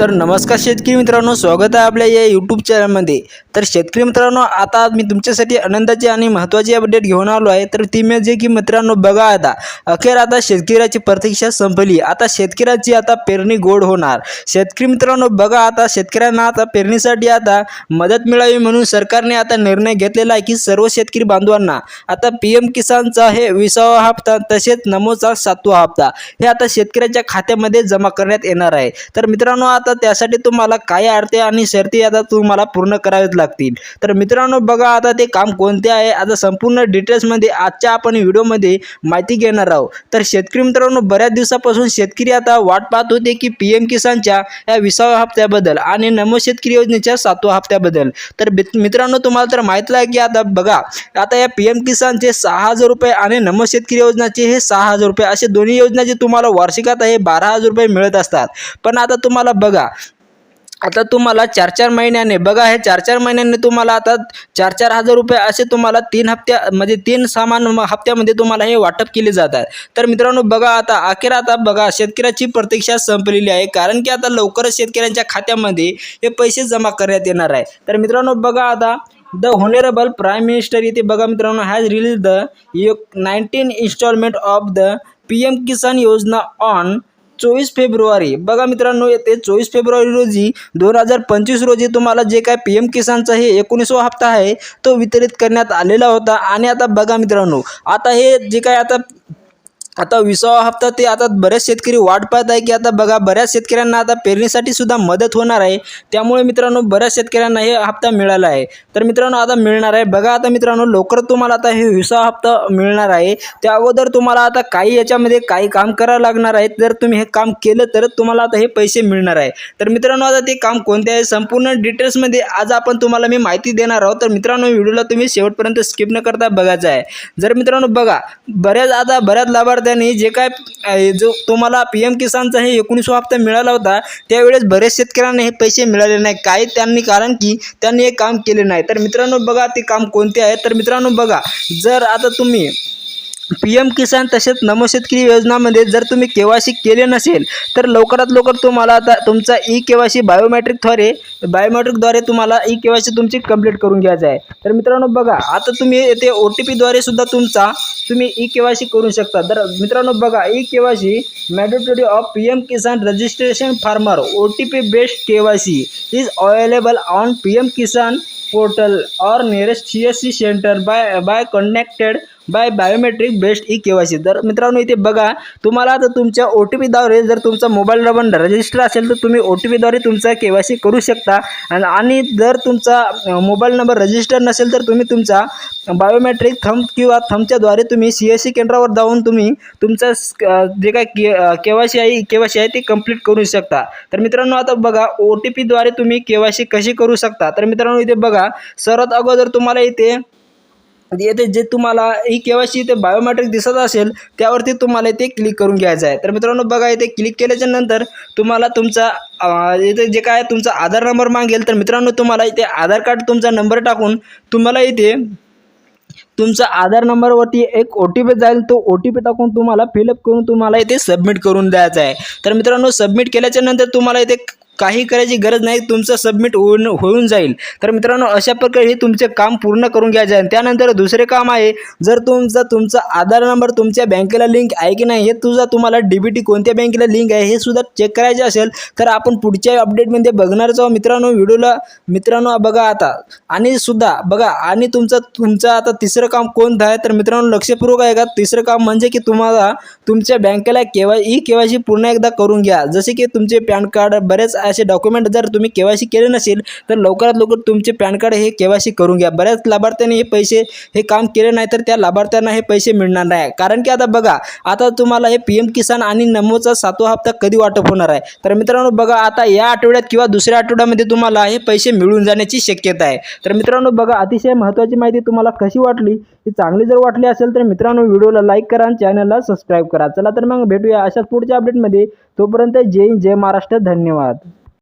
तर नमस्कार शेतकरी मित्रांनो स्वागत आहे आपल्या या यूट्यूब चॅनलमध्ये तर शेतकरी मित्रांनो आता मी तुमच्यासाठी आनंदाची आणि महत्त्वाची अपडेट घेऊन आलो आहे. तर ती म्हणजे की मित्रांनो बघा आता. अखेर आता शेतकऱ्याची प्रतीक्षा संपली. आता शेतकऱ्याची आता पेरणी गोड होणार. शेतकरी मित्रांनो बघा आता शेतकऱ्यांना आता पेरणीसाठी आता मदत मिळावी म्हणून सरकारने आता निर्णय घेतलेला आहे की सर्व शेतकरी बांधवांना आता पी एम किसानचा हे विसावा हप्ता तसेच नमोचा सातवा हप्ता हे आता शेतकऱ्याच्या खात्यामध्ये जमा करण्यात येणार आहे. तर मित्रांनो आता त्यासाठी तुम्हाला काय अडते आणि शर्ती आता तुम्हाला पूर्ण करावेच लागतील. तर मित्रांनो बघा आता ते काम कोणते आहे. आता संपूर्ण डिटेल्समध्ये आजच्या आपण व्हिडिओमध्ये माहिती घेणार आहोत. तर शेतकरी मित्रांनो बऱ्याच दिवसापासून शेतकरी आता वाट पाहत होते की पी एम किसानच्या या विसाव्या हप्त्याबद्दल आणि नमो शेतकरी योजनेच्या सातव्या हप्त्याबद्दल. तर मित्रांनो तुम्हाला तर माहिती आहे की आता बघा आता या पी एम किसानचे सहा हजार रुपये आणि नमो शेतकरी योजनाचे हे सहा हजार रुपये असे दोन्ही योजनाचे तुम्हाला वार्षिक आता हे बारा हजार रुपये मिळत असतात. पण आता तुम्हाला बघा आता तुम्हाला चार चार महिन्याने बघा हे चार चार महिन्याने तुम्हाला आता चार चार हजार रुपये असे तुम्हाला तीन हप्त्या म्हणजे तीन सामान हप्त्यामध्ये तुम्हाला हे वाटप केले जात आहे तर मित्रांनो बघा आता अखेर आता बघा शेतकऱ्याची प्रतीक्षा संपलेली आहे. कारण की आता लवकरच शेतकऱ्यांच्या खात्यामध्ये हे पैसे जमा करण्यात येणार आहे. तर मित्रांनो बघा आता द होनेरेबल प्राईम मिनिस्टर इथे बघा मित्रांनो has release the nineteen installment of the P M Kisan योजना ऑन चोवीस फेब्रुवारी. बघा मित्रांनो येते चोवीस फेब्रुवारी रोजी दोन हजार पंचवीस रोजी तुम्हाला जे काय पी एम किसानचा हे एकोणीसवा हप्ता आहे तो वितरित करण्यात आलेला होता. आणि आता बघा मित्रांनो आता हे जे काय आता आता विसावा हप्ता ते आता बऱ्याच शेतकरी वाट पाहत आहे की आता बघा बऱ्याच शेतकऱ्यांना आता पेरणीसाठी सुद्धा मदत होणार आहे. त्यामुळे मित्रांनो बऱ्याच शेतकऱ्यांना हे हप्ता मिळाला आहे. तर मित्रांनो आता मिळणार आहे. बघा आता मित्रांनो लवकर तुम्हाला आता हे विसावा हप्ता मिळणार आहे. त्या अगोदर तुम्हाला आता काही याच्यामध्ये काही काम करावं लागणार आहे. जर तुम्ही हे काम केलं तर तुम्हाला आता हे पैसे मिळणार आहे. तर मित्रांनो आता ते काम कोणते आहे? संपूर्ण डिटेल्समध्ये आज आपण तुम्हाला मी माहिती देणार आहोत. तर मित्रांनो व्हिडिओला तुम्ही शेवटपर्यंत स्किप न करता बघायचं आहे. जर मित्रांनो बघा बऱ्याच आता बऱ्याच लाभार्थी लाभार्थ्यांनी जे काय जो तुम्हाला पी एम किसानचा हे एकोणीसवा हप्ता मिळाला होता त्यावेळेस बरेच शेतकऱ्यांना हे पैसे मिळाले नाही. काय त्यांनी कारण की त्यांनी हे काम केले नाही. तर मित्रांनो बघा ते काम कोणते आहे. तर मित्रांनो बघा जर आता तुम्ही पी एम किसान तसेच नमो शेतकरी योजनामध्ये जर तुम्ही के वाय सी केले नसेल तर लवकरात लवकर तुम्हाला आता तुमचा ई के वाय सी बायोमॅट्रिकद्वारे बायोमॅट्रिकद्वारे तुम्हाला ई के वाय सी तुमची कंप्लीट करून घ्यायचं आहे. तर मित्रांनो बघा आता तुम्ही येथे ओ टी पीद्वारे सुद्धा तुमचा तुम्ही ई के वाय सी करू शकता. तर मित्रांनो बघा E K Y C mandatory of P M Kisan registration farmer O T P based K Y C is available on P M Kisan portal or nearest C S C centre by by connected by biometric based E KYC. C तर मित्रांनो इथे बघा तुम्हाला आता तुमच्या O T पीद्वारे जर तुमचा mobile number register असेल तर तुम्ही ओ टी पीद्वारे तुमचा के वाय सी करू शकता. आणि आणि जर तुमचा मोबाईल नंबर रजिस्टर नसेल तर तुम्ही तुमचा बायोमेट्रिक थंब किंवा थंबच्याद्वारे तुम्ही सी एस सी केंद्रावर जाऊन तुम्ही तुमचं जे काय के आहे के आहे ते कंप्लीट करू शकता. तर मित्रांनो आता बघा ओ टी पीद्वारे तुम्ही के सी कशी करू शकता? तर मित्रांनो इथे बघा सर्वात अगोदर तुम्हाला इथे म्हणजे येथे जे तुम्हाला ही केवायसी इथे बायोमेट्रिक दिसत असेल त्यावरती तुम्हाला इथे क्लिक करून घ्यायचं आहे. तर मित्रांनो बघा इथे क्लिक केल्याच्यानंतर तुम्हाला तुमचा इथे जे काय तुमचा आधार नंबर मागेल. तर मित्रांनो तुम्हाला इथे आधार कार्ड तुमचा नंबर टाकून तुम्हाला इथे तुमचा आधार नंबरवरती एक ओ टी पी जाईल. तो ओ टी पी टाकून तुम्हाला फिलअप करून तुम्हाला इथे सबमिट करून द्यायचा आहे. तर मित्रांनो सबमिट केल्याच्यानंतर तुम्हाला इथे काही करायची गरज नाही तुमचं सबमिट होऊन होऊन जाईल. तर मित्रांनो अशा प्रकारे हे तुमचे काम पूर्ण करून घ्यायचे आहे. त्यानंतर दुसरे काम आहे जर तुमचा तुमचा आधार नंबर तुमच्या बँकेला लिंक आहे की नाही हे तुझा तुम्हाला डी बी टी कोणत्या बँकेला लिंक आहे हे सुद्धा चेक करायचे असेल तर आपण पुढच्या अपडेटमध्ये बघणारच आहोत. मित्रांनो व्हिडिओला मित्रांनो बघा आता. आणि सुद्धा बघा आणि तुमचं तुमचं आता तिसरं काम कोणतं आहे? तर मित्रांनो लक्षपूर्वक आहे का तिसरं काम म्हणजे की तुम्हाला तुमच्या बँकेला केवाय ई के वाय सी पूर्ण एकदा करून घ्या. जसे की तुमचे पॅन कार्ड बरेच असे डॉक्युमेंट जर तुम्ही के वाय सी केले नसेल तर लवकरात लवकर तुमचे पॅन कार्ड हे के वाय सी करून घ्या. बऱ्याच लाभार्थ्यांनी हे पैसे हे काम केले नाही तर त्या लाभार्थ्यांना हे पैसे मिळणार नाही. कारण की आता बघा आता तुम्हाला हे पी एम किसान आणि नमोचा सातवा हप्ता कधी वाटप होणार आहे? तर मित्रांनो बघा आता या आठवड्यात किंवा दुसऱ्या आठवड्यामध्ये तुम्हाला हे पैसे मिळून जाण्याची शक्यता आहे. तर मित्रांनो बघा अतिशय महत्त्वाची माहिती तुम्हाला कशी वाटली ही चांगली जर वाटली असेल तर मित्रांनो व्हिडिओला लाईक करा आणि चॅनलला सबस्क्राईब करा. चला तर मग भेटूया अशाच पुढच्या अपडेटमध्ये तोपर्यंत जय हिंद, जय महाराष्ट्र. धन्यवाद.